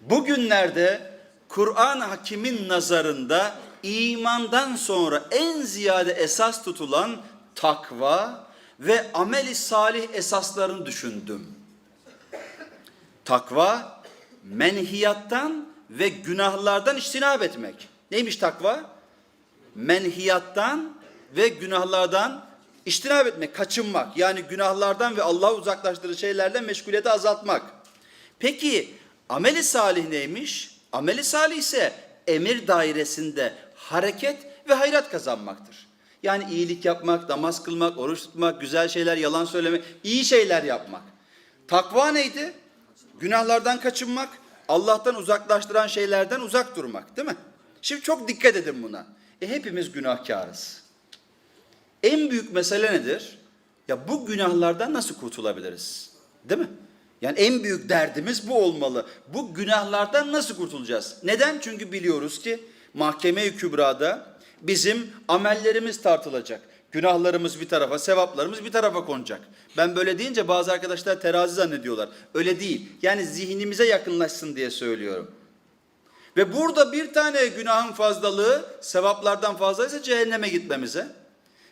Bugünlerde Kur'an hakimin nazarında imandan sonra en ziyade esas tutulan takva ve ameli salih esaslarını düşündüm. Takva menhiyattan ve günahlardan içtinab etmek. Neymiş takva? Menhiyattan ve günahlardan içtinab etmek, kaçınmak. Yani günahlardan ve Allah'ı uzaklaştırıcı şeylerden meşguliyeti azaltmak. Peki ameli salih neymiş? Ameli salih ise emir dairesinde hareket ve hayrat kazanmaktır. Yani iyilik yapmak, namaz kılmak, oruç tutmak, güzel şeyler, yalan söylemek, iyi şeyler yapmak. Takva neydi? Günahlardan kaçınmak, Allah'tan uzaklaştıran şeylerden uzak durmak değil mi? Şimdi çok dikkat edin buna. E hepimiz günahkarız. En büyük mesele nedir? Ya bu günahlardan nasıl kurtulabiliriz? Değil mi? Yani en büyük derdimiz bu olmalı. Bu günahlardan nasıl kurtulacağız? Neden? Çünkü biliyoruz ki mahkeme-i kübrada bizim amellerimiz tartılacak. Günahlarımız bir tarafa, sevaplarımız bir tarafa konacak. Ben böyle deyince bazı arkadaşlar terazi zannediyorlar. Öyle değil. Yani zihnimize yakınlaşsın diye söylüyorum. Ve burada bir tane günahın fazlalığı sevaplardan fazlaysa cehenneme gitmemize,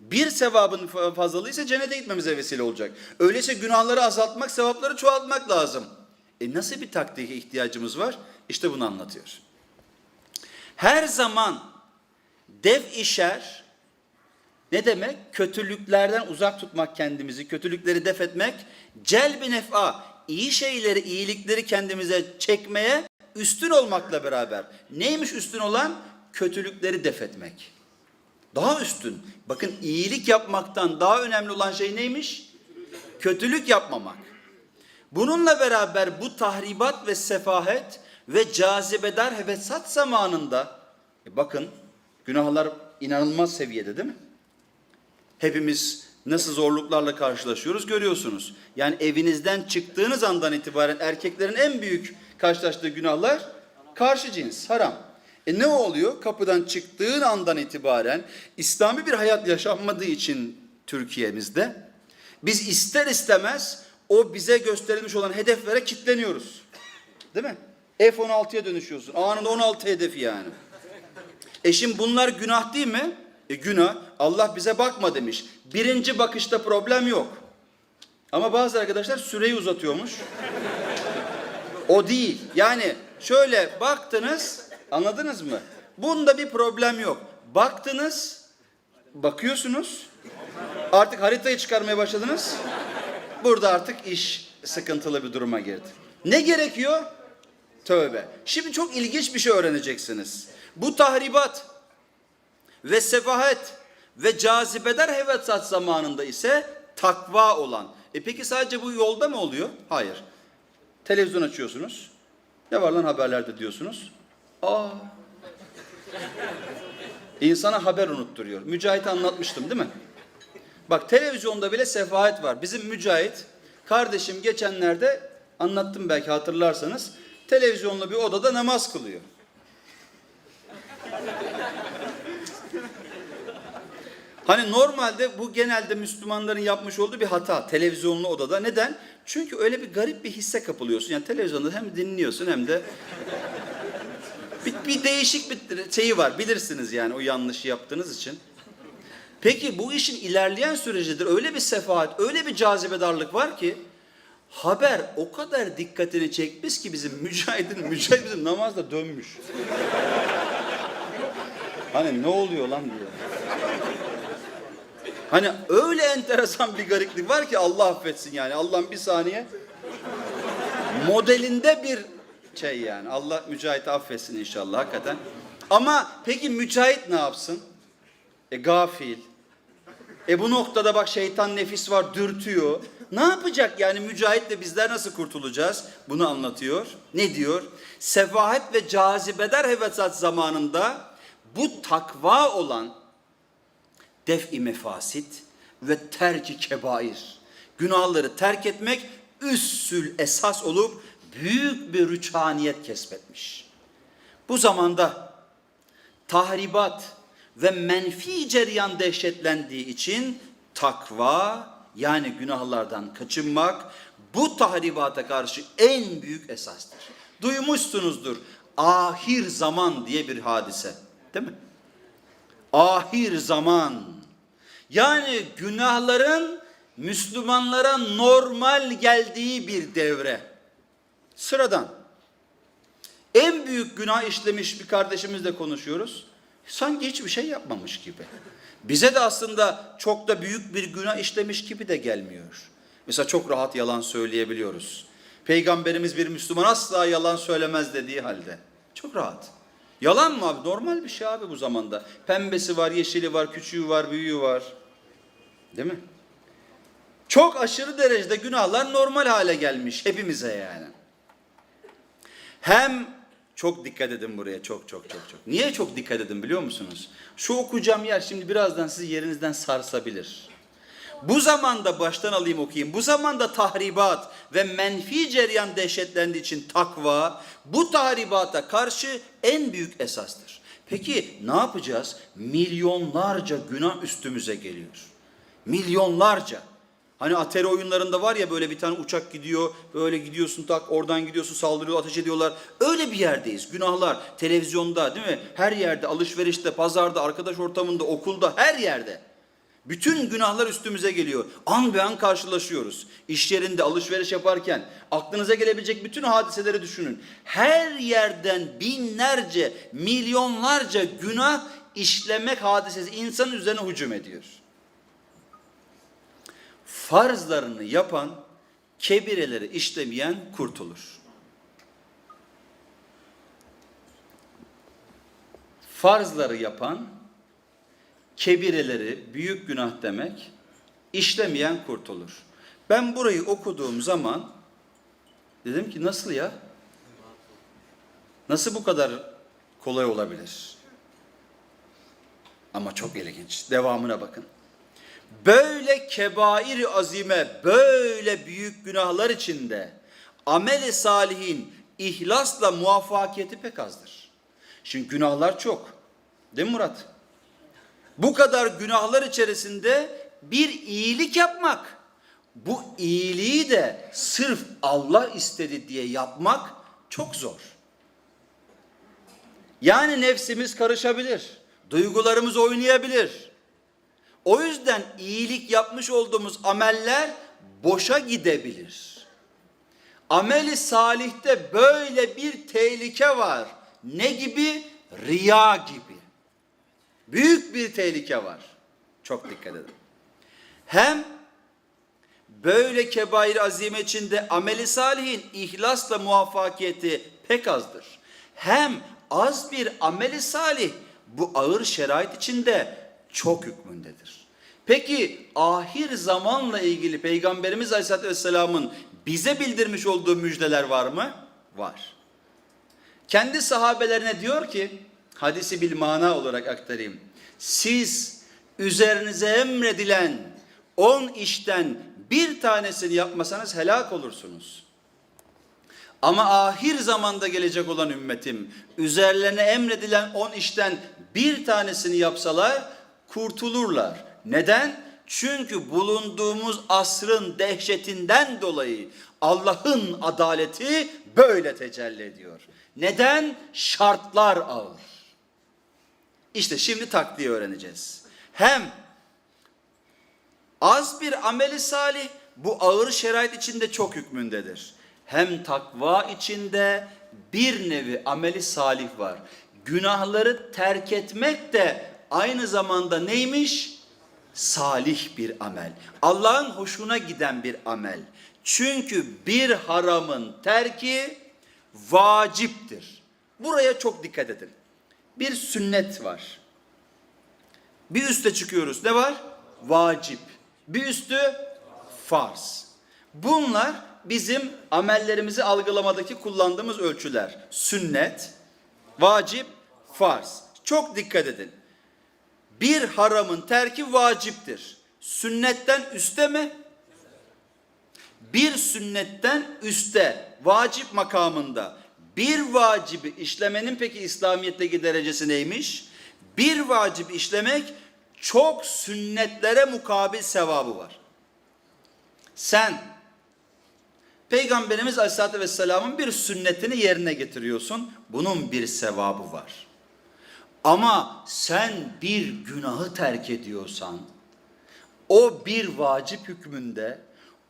bir sevabın fa- fazlalığı ise cennete gitmemize vesile olacak. Öyleyse günahları azaltmak, sevapları çoğaltmak lazım. E nasıl bir taktiğe ihtiyacımız var? İşte bunu anlatıyor. Her zaman dev işer ne demek? Kötülüklerden uzak tutmak kendimizi, kötülükleri def etmek, celbi nef'a, iyi şeyleri, iyilikleri kendimize çekmeye üstün olmakla beraber. Neymiş üstün olan? Kötülükleri def etmek. Daha üstün. Bakın iyilik yapmaktan daha önemli olan şey neymiş? Kötülük yapmamak. Bununla beraber bu tahribat ve sefahet ve cazibedar hevesat zamanında e bakın günahlar inanılmaz seviyede değil mi? Hepimiz nasıl zorluklarla karşılaşıyoruz görüyorsunuz. Yani evinizden çıktığınız andan itibaren erkeklerin en büyük karşılaştığı günahlar karşı cins, haram. E ne oluyor? Kapıdan çıktığın andan itibaren İslami bir hayat yaşanmadığı için Türkiye'mizde biz ister istemez o bize gösterilmiş olan hedeflere kitleniyoruz. Değil mi? F-16'ya dönüşüyorsun. Anında 16 hedefi yani. E şimdi bunlar günah değil mi? E günah. Allah bize bakma demiş. Birinci bakışta problem yok. Ama bazı arkadaşlar süreyi uzatıyormuş. O değil. Yani şöyle baktınız, anladınız mı? Bunda bir problem yok. Baktınız, bakıyorsunuz. Artık haritayı çıkarmaya başladınız. Burada artık iş sıkıntılı bir duruma girdi. Ne gerekiyor? Tövbe. Şimdi çok ilginç bir şey öğreneceksiniz. Bu tahribat ve sefahet ve cazibeder hevesat zamanında ise takva olan. E peki sadece bu yolda mı oluyor? Hayır. Televizyon açıyorsunuz. Ne var lan haberlerde diyorsunuz. Aa. İnsana haber unutturuyor. Mücahit anlatmıştım değil mi? Bak televizyonda bile sefahet var. Bizim Mücahit kardeşim geçenlerde anlattım belki hatırlarsanız. Televizyonlu bir odada namaz kılıyor. Hani normalde bu genelde Müslümanların yapmış olduğu bir hata televizyonlu odada. Neden? Çünkü öyle bir garip bir hisse kapılıyorsun. Yani televizyonda hem dinliyorsun hem de bir, bir değişik bir şeyi var. Bilirsiniz yani o yanlışı yaptığınız için. Peki bu işin ilerleyen sürecidir öyle bir sefahat, öyle bir cazibedarlık var ki haber o kadar dikkatini çekmiş ki bizim mücahidin, mücahit bizim namazda dönmüş. hani ne oluyor lan diyor. Hani öyle enteresan bir gariplik var ki Allah affetsin yani. Allah'ın bir saniye modelinde bir şey yani. Allah Mücahit'i affetsin inşallah hakikaten. Ama peki Mücahit ne yapsın? E gafil. E bu noktada bak şeytan nefis var dürtüyor. Ne yapacak yani Mücahit'le bizler nasıl kurtulacağız? Bunu anlatıyor. Ne diyor? Sefahet ve cazibeder hevesat zamanında bu takva olan def-i mefasit ve terki kebair. Günahları terk etmek üssül esas olup büyük bir rüçhaniyet kesbetmiş. Bu zamanda tahribat ve menfi cereyan dehşetlendiği için takva yani günahlardan kaçınmak bu tahribata karşı en büyük esastır. Duymuşsunuzdur. Ahir zaman diye bir hadise. Değil mi? Ahir zaman. Yani günahların Müslümanlara normal geldiği bir devre. Sıradan. En büyük günah işlemiş bir kardeşimizle konuşuyoruz. Sanki hiçbir şey yapmamış gibi. Bize de aslında çok da büyük bir günah işlemiş gibi de gelmiyor. Mesela çok rahat yalan söyleyebiliyoruz. Peygamberimiz bir Müslüman asla yalan söylemez dediği halde. Çok rahat. Yalan mı abi? Normal bir şey abi bu zamanda. Pembesi var, yeşili var, küçüğü var, büyüğü var. Değil mi? Çok aşırı derecede günahlar normal hale gelmiş hepimize yani. Hem çok dikkat edin buraya çok çok çok çok. Niye çok dikkat edin biliyor musunuz? Şu okuyacağım yer şimdi birazdan sizi yerinizden sarsabilir. Bu zamanda baştan alayım okuyayım. Bu zamanda tahribat ve menfi cereyan dehşetlendiği için takva bu tahribata karşı en büyük esastır. Peki ne yapacağız? Milyonlarca günah üstümüze geliyor. Milyonlarca. Hani Atari oyunlarında var ya böyle bir tane uçak gidiyor, böyle gidiyorsun tak oradan gidiyorsun saldırıyor, ateş ediyorlar. Öyle bir yerdeyiz. Günahlar televizyonda değil mi? Her yerde, alışverişte, pazarda, arkadaş ortamında, okulda, her yerde. Bütün günahlar üstümüze geliyor. An be an karşılaşıyoruz. İş yerinde alışveriş yaparken aklınıza gelebilecek bütün hadiseleri düşünün. Her yerden binlerce, milyonlarca günah işlemek hadisesi insanın üzerine hücum ediyor farzlarını yapan, kebireleri işlemeyen kurtulur. Farzları yapan, kebireleri, büyük günah demek, işlemeyen kurtulur. Ben burayı okuduğum zaman dedim ki nasıl ya? Nasıl bu kadar kolay olabilir? Ama çok ilginç. Devamına bakın. Böyle kebair azime, böyle büyük günahlar içinde ameli salihin ihlasla muvaffakiyeti pek azdır. Şimdi günahlar çok. Değil mi Murat? Bu kadar günahlar içerisinde bir iyilik yapmak, bu iyiliği de sırf Allah istedi diye yapmak çok zor. Yani nefsimiz karışabilir, duygularımız oynayabilir. O yüzden iyilik yapmış olduğumuz ameller boşa gidebilir. Ameli salihte böyle bir tehlike var. Ne gibi? Riya gibi. Büyük bir tehlike var. Çok dikkat edin. Hem böyle kebair azime içinde ameli salihin ihlasla muvaffakiyeti pek azdır. Hem az bir ameli salih bu ağır şerait içinde çok hükmündedir. Peki ahir zamanla ilgili Peygamberimiz Aleyhisselatü Vesselam'ın bize bildirmiş olduğu müjdeler var mı? Var. Kendi sahabelerine diyor ki, hadisi bil mana olarak aktarayım. Siz üzerinize emredilen on işten bir tanesini yapmasanız helak olursunuz. Ama ahir zamanda gelecek olan ümmetim üzerlerine emredilen on işten bir tanesini yapsalar kurtulurlar. Neden? Çünkü bulunduğumuz asrın dehşetinden dolayı Allah'ın adaleti böyle tecelli ediyor. Neden? Şartlar ağır. İşte şimdi taktiği öğreneceğiz. Hem az bir ameli salih bu ağır şerait içinde çok hükmündedir. Hem takva içinde bir nevi ameli salih var. Günahları terk etmek de aynı zamanda neymiş? Salih bir amel. Allah'ın hoşuna giden bir amel. Çünkü bir haramın terki vaciptir. Buraya çok dikkat edin. Bir sünnet var. Bir üste çıkıyoruz. Ne var? Vacip. Bir üstü farz. Bunlar bizim amellerimizi algılamadaki kullandığımız ölçüler. Sünnet, vacip, farz. Çok dikkat edin. Bir haramın terki vaciptir. Sünnetten üste mi? Bir sünnetten üste, vacip makamında bir vacibi işlemenin peki İslamiyet'teki derecesi neymiş? Bir vacibi işlemek çok sünnetlere mukabil sevabı var. Sen Peygamberimiz Aleyhisselatü Vesselam'ın bir sünnetini yerine getiriyorsun. Bunun bir sevabı var. Ama sen bir günahı terk ediyorsan, o bir vacip hükmünde,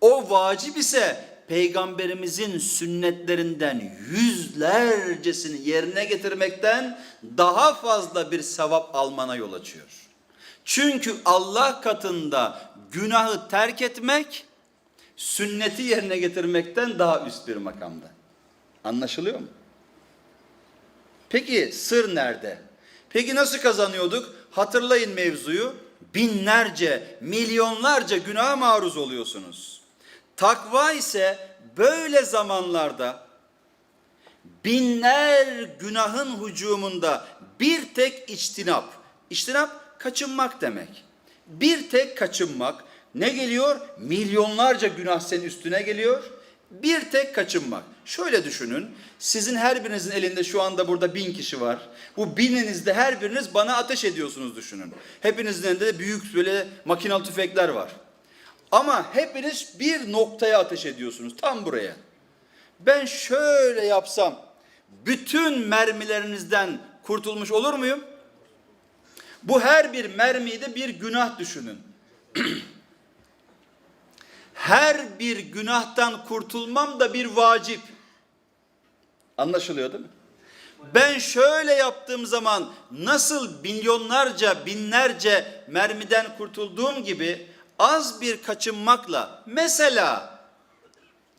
o vacip ise peygamberimizin sünnetlerinden yüzlercesini yerine getirmekten daha fazla bir sevap almana yol açıyor. Çünkü Allah katında günahı terk etmek sünneti yerine getirmekten daha üst bir makamda. Anlaşılıyor mu? Peki sır nerede? Peki nasıl kazanıyorduk? Hatırlayın mevzuyu. Binlerce, milyonlarca günaha maruz oluyorsunuz. Takva ise böyle zamanlarda binler günahın hücumunda bir tek içtinap. İçtinap kaçınmak demek. Bir tek kaçınmak ne geliyor? Milyonlarca günah senin üstüne geliyor. Bir tek kaçınmak. Şöyle düşünün. Sizin her birinizin elinde şu anda burada bin kişi var. Bu bininizde her biriniz bana ateş ediyorsunuz düşünün. Hepinizin elinde de büyük böyle makinalı tüfekler var. Ama hepiniz bir noktaya ateş ediyorsunuz. Tam buraya. Ben şöyle yapsam bütün mermilerinizden kurtulmuş olur muyum? Bu her bir mermiyi de bir günah düşünün. her bir günahtan kurtulmam da bir vacip. Anlaşılıyor değil mi? Ben şöyle yaptığım zaman nasıl milyonlarca, binlerce mermiden kurtulduğum gibi az bir kaçınmakla mesela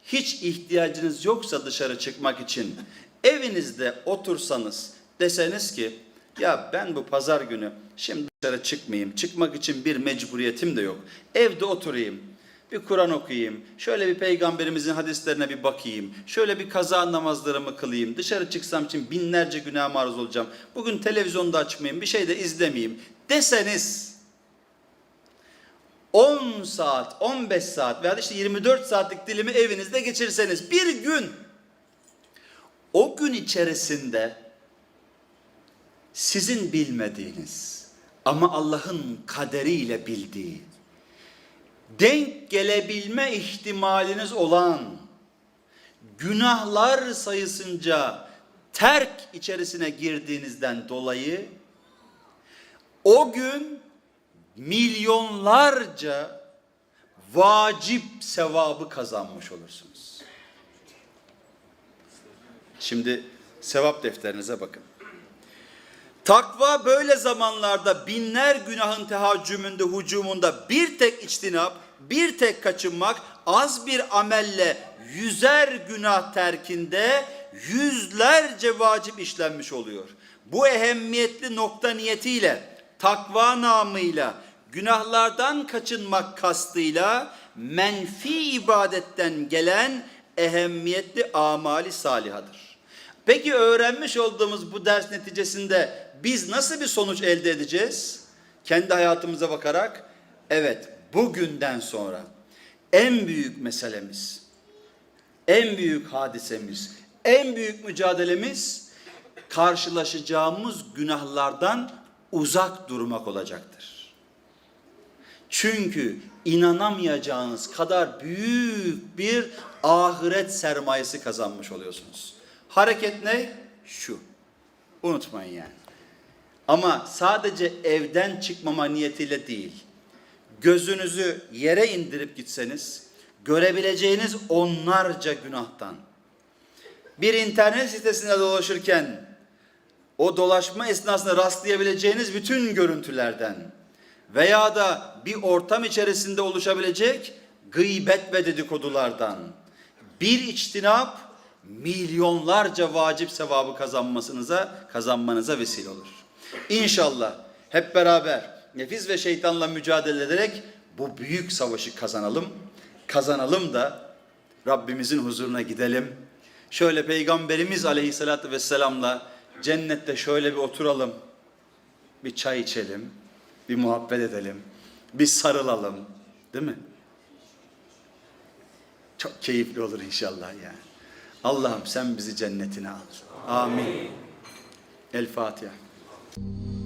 hiç ihtiyacınız yoksa dışarı çıkmak için evinizde otursanız deseniz ki ya ben bu pazar günü şimdi dışarı çıkmayayım. Çıkmak için bir mecburiyetim de yok. Evde oturayım. Bir Kur'an okuyayım. Şöyle bir peygamberimizin hadislerine bir bakayım. Şöyle bir kaza namazlarımı kılayım. Dışarı çıksam için binlerce günah maruz olacağım. Bugün televizyonda açmayayım. Bir şey de izlemeyeyim. Deseniz 10 saat, 15 saat veya işte 24 saatlik dilimi evinizde geçirseniz bir gün o gün içerisinde sizin bilmediğiniz ama Allah'ın kaderiyle bildiği denk gelebilme ihtimaliniz olan günahlar sayısınca terk içerisine girdiğinizden dolayı o gün milyonlarca vacip sevabı kazanmış olursunuz. Şimdi sevap defterinize bakın. Takva böyle zamanlarda binler günahın tehaccümünde, hücumunda bir tek içtinap, bir tek kaçınmak, az bir amelle yüzer günah terkinde yüzlerce vacip işlenmiş oluyor. Bu ehemmiyetli nokta niyetiyle, takva namıyla, günahlardan kaçınmak kastıyla menfi ibadetten gelen ehemmiyetli amali salihadır. Peki öğrenmiş olduğumuz bu ders neticesinde biz nasıl bir sonuç elde edeceğiz? Kendi hayatımıza bakarak evet bugünden sonra en büyük meselemiz, en büyük hadisemiz, en büyük mücadelemiz karşılaşacağımız günahlardan uzak durmak olacaktır. Çünkü inanamayacağınız kadar büyük bir ahiret sermayesi kazanmış oluyorsunuz. Hareket ne? Şu. Unutmayın yani. Ama sadece evden çıkmama niyetiyle değil. Gözünüzü yere indirip gitseniz görebileceğiniz onlarca günahtan. Bir internet sitesinde dolaşırken o dolaşma esnasında rastlayabileceğiniz bütün görüntülerden veya da bir ortam içerisinde oluşabilecek gıybet ve dedikodulardan bir içtinap milyonlarca vacip sevabı kazanmasınıza, kazanmanıza vesile olur. İnşallah hep beraber nefis ve şeytanla mücadele ederek bu büyük savaşı kazanalım. Kazanalım da Rabbimizin huzuruna gidelim. Şöyle Peygamberimiz Aleyhisselatü Vesselam'la cennette şöyle bir oturalım. Bir çay içelim. Bir muhabbet edelim. Bir sarılalım. Değil mi? Çok keyifli olur inşallah yani. Allah'ım sen bizi cennetine al. Amin. El Fatiha. Thank you.